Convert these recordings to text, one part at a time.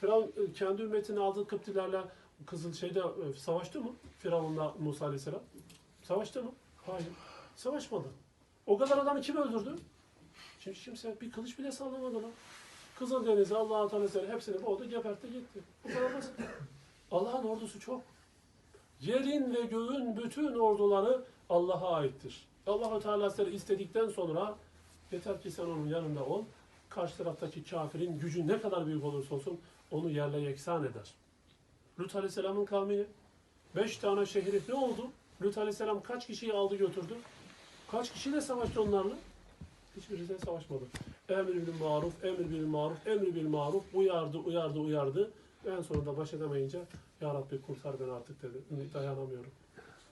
Firavun e, kendi ümmetini aldığı Kıptilerle Kızıl şeyde e, savaştı mı? Firavun'la Musa Aleyhisselam. Savaştı mı? Hayır. Savaşmadı. O kadar adamı kim öldürdü? Çünkü kimse bir kılıç bile sallamadı lan. Kızıldeniz'e Allah-u Teala Hazretleri hepsini boğdu, gebertti gitti. Bu kadar basit. Allah'ın ordusu çok. Yerin ve göğün bütün orduları Allah'a aittir. Allah-u Teala Hazretleri istedikten sonra yeter ki sen onun yanında ol. Karşı taraftaki kafirin gücü ne kadar büyük olursa olsun onu yerle yeksan eder. Lut Aleyhisselam'ın kavmini beş tane şehri ne oldu? Lut Aleyhisselam kaç kişiyi aldı götürdü? Kaç kişiyle savaştı onlarla? Hiçbirisiyle savaşmadı. Emr bil maruf, emr bil maruf, emr bil maruf uyardı, uyardı, uyardı. En sonunda baş edemeyince Ya Rabbi kurtar beni artık dedi. Dayanamıyorum.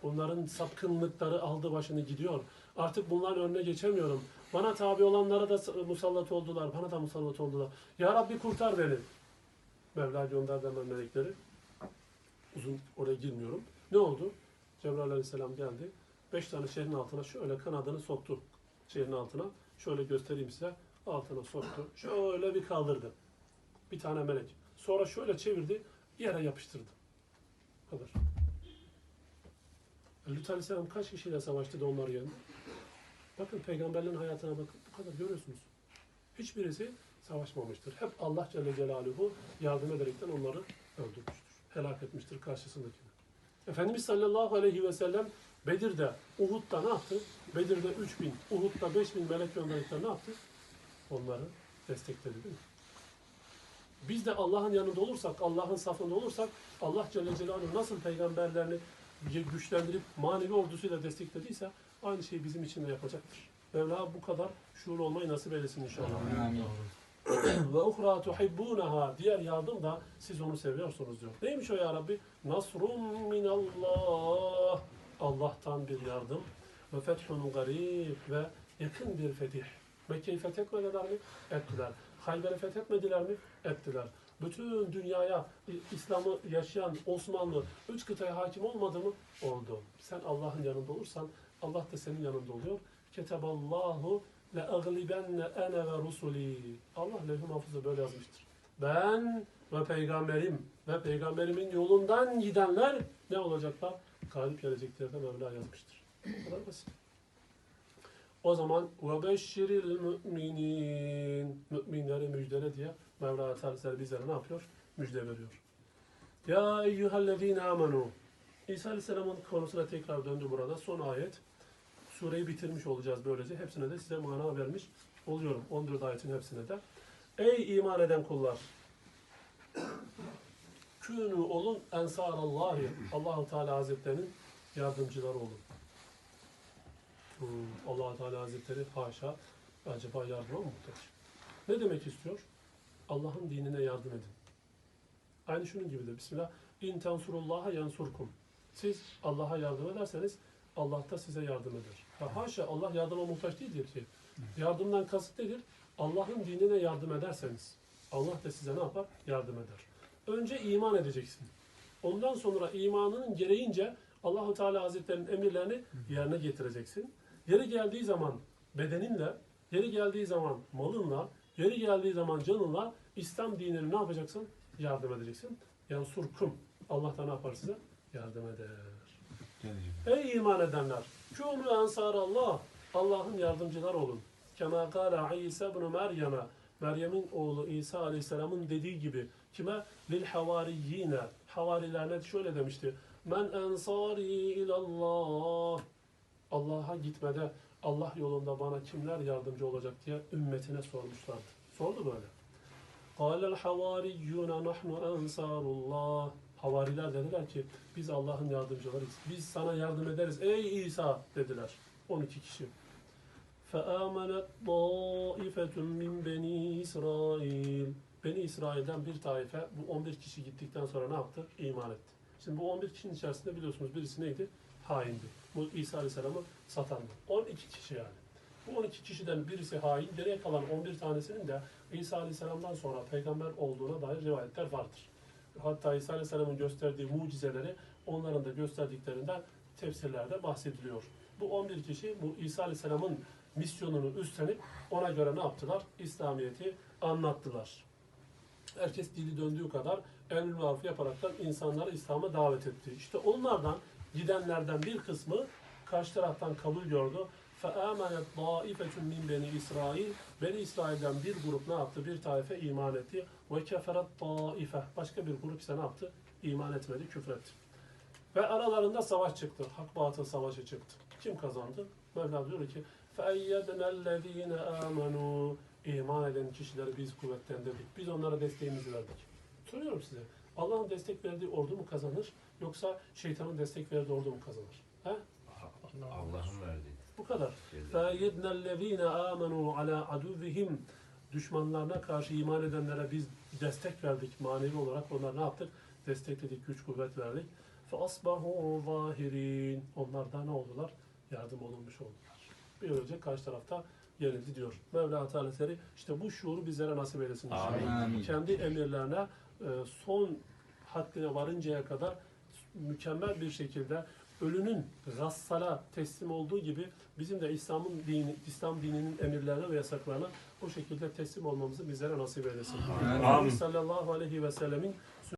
Bunların sapkınlıkları aldı başını gidiyor. Artık bunların önüne geçemiyorum. Bana tabi olanlara da musallat oldular. Bana da musallat oldular. Ya Rabbi kurtar beni. Mevla gönderdi hemen melekleri. Uzun oraya girmiyorum. Ne oldu? Cebrail aleyhisselam geldi. Beş tane şehrin altına şöyle kanadını soktu. Şehrin altına. Şöyle göstereyim size. Altına soktu. Şöyle bir kaldırdı. Bir tane melek. Sonra şöyle çevirdi. Yere yapıştırdı. Kadar. Lut Aleyhisselam kaç kişiyle savaştı da onları yendi? Bakın peygamberlerin hayatına bakın. Bu kadar görüyorsunuz. Hiçbirisi savaşmamıştır. Hep Allah Celle Celaluhu yardım ederekten onları öldürmüştür. Helak etmiştir karşısındakini. Efendimiz sallallahu aleyhi ve sellem Bedir'de, Uhud'da ne yaptı? Bedir'de 3000, Uhud'da 5000 melek gönderekten ne yaptı? Onları destekledi değil mi? Biz de Allah'ın yanında olursak, Allah'ın safında olursak, Allah Celle Celaluhu nasıl peygamberlerini güçlendirip manevi ordusuyla desteklediyse aynı şeyi bizim için de yapacaktır. Mevla bu kadar şuur olmayı nasip eylesin inşallah. Amin. Ve uhra tuhibbunaha diğer yardım da siz onu seviyorsunuz diyor. Neymiş o ya Rabbi? Nasrun minallah. Allah'tan bir yardım. Ve fethun garib ve yakın bir fetih. Mekke'yi fethetmediler mi? Ettiler. Hayber'i fethetmediler mi? Ettiler. Bütün dünyaya İslam'ı yaşayan Osmanlı üç kıtaya hakim olmadı mı? Oldu. Sen Allah'ın yanında olursan Allah da senin yanında oluyor. Keteballahu le aglibenne ene ve rusuli. Allah levh-i böyle yazmıştır. Ben ve peygamberim ve peygamberimin yolundan gidenler ne olacaklar? Galip gelecekler de Mevla yazmıştır. Bu kadar basit. O zaman beşşiril müminin müminleri müjdele diye Mevla Teala bizlere ne yapıyor? Müjde veriyor. Ya eyyühellezine amenu İsa Aleyhisselam'ın konusuna tekrar döndü burada. Son ayet. Sureyi bitirmiş olacağız böylece. Hepsine de size mana vermiş oluyorum. 14 ayetin hepsine de. Ey iman eden kullar! Künü olun ensarallahi. Allahu Teala Hazretlerinin yardımcıları olun. Hmm, allah Teala Hazretleri haşa acaba yardıma muhtaç? Ne demek istiyor? Allah'ın dinine yardım edin. Aynı şunun gibi de Bismillah. İn tensurullaha yansurkum. Siz Allah'a yardım ederseniz Allah da size yardım eder. Ha, haşa Allah yardıma muhtaç değildir ki. Yardımdan kasıt nedir? Allah'ın dinine yardım ederseniz Allah da size ne yapar? Yardım eder. Önce iman edeceksin. Ondan sonra imanının gereğince Allahu Teala Hazretlerinin emirlerini yerine getireceksin. Yeri geldiği zaman bedeninle, yeri geldiği zaman malınla, yeri geldiği zaman canınla İslam dinini ne yapacaksın? Yardım edeceksin. Yansurkum. Allah da ne yapar size? Yardım eder. Ey iman edenler! Kûnû ensar Allah! Allah'ın yardımcıları olun. Kema kâle İsa ibn Meryem'e Meryem'in oğlu İsa Aleyhisselam'ın dediği gibi kime? Lil havariyyine havarilerine şöyle demişti. Men ensari ilallah Allah'a gitmede Allah yolunda bana kimler yardımcı olacak diye ümmetine sormuşlardı. Sordu böyle. قَالَ الْحَوَارِيُّونَ نَحْنُ أَنْصَارُ اللّٰهِ Havariler dediler ki biz Allah'ın yardımcılarıyız. Biz sana yardım ederiz ey İsa dediler. 12 kişi. فَآمَنَتْ طَائِفَةٌ مِنْ بَنِي İsrail. Beni İsrail'den bir taife bu 11 kişi gittikten sonra ne yaptı? İman etti. Şimdi bu 11 kişinin içerisinde biliyorsunuz birisi neydi? Haindi. Bu İsa Aleyhisselam'ı satandı. 12 kişi yani. Bu 12 kişiden birisi hain, geriye kalan 11 tanesinin de İsa Aleyhisselam'dan sonra peygamber olduğuna dair rivayetler vardır. Hatta İsa Aleyhisselam'ın gösterdiği mucizeleri onların da gösterdiklerinden tefsirlerde bahsediliyor. Bu 11 kişi bu İsa Aleyhisselam'ın misyonunu üstlenip ona göre ne yaptılar? İslamiyet'i anlattılar. Herkes dili döndüğü kadar emri maruf yaparaktan insanları İslam'a davet etti. İşte onlardan gidenlerden bir kısmı karşı taraftan kabul gördü. فَآمَنَتْ طَائِفَةٌ مِنْ بَنِي İsrail Beni İsrail'den bir grup ne yaptı? Bir taife iman etti. وَكَفَرَتْ طَائِفَةٌ Başka bir grup ise ne yaptı? İman etmedi, küfretti. Ve aralarında savaş çıktı. Hak batıl savaşı çıktı. Kim kazandı? Mevla diyor ki فَاَيَّدْنَا الَّذ۪ينَ آمَنُوا İman eden kişileri biz kuvvetlendirdik. Biz onlara desteğimizi verdik. Soruyorum size. Allah'ın destek verdiği ordu mu kazanır? Yoksa şeytanın destek verdiği ordu mu kazanır? He? Allah'ın verdiği. Bu kadar. Celle. فَاَيَّدْنَا الَّذ۪ينَ آمَنُوا عَلَى عَدُوِّهِمْ Düşmanlarına karşı iman edenlere biz destek verdik. Manevi olarak onlar ne yaptık? Destekledik, güç kuvvet verdik. فَأَصْبَحُوا ظَاهِرِينَ Onlar da ne oldular? Yardım olunmuş oldular. Bir önce karşı tarafta yenildi diyor. Mevla Teala Hazretleri işte bu şuuru bizlere nasip eylesin. inşallah. Amin. Amin. Kendi emirlerine e, son haddine varıncaya kadar mükemmel bir şekilde ölünün gassala teslim olduğu gibi bizim de İslam'ın dini, İslam dininin emirlerine ve yasaklarına o şekilde teslim olmamızı bizlere nasip eylesin. Amin. Sallallahu aleyhi ve sellemin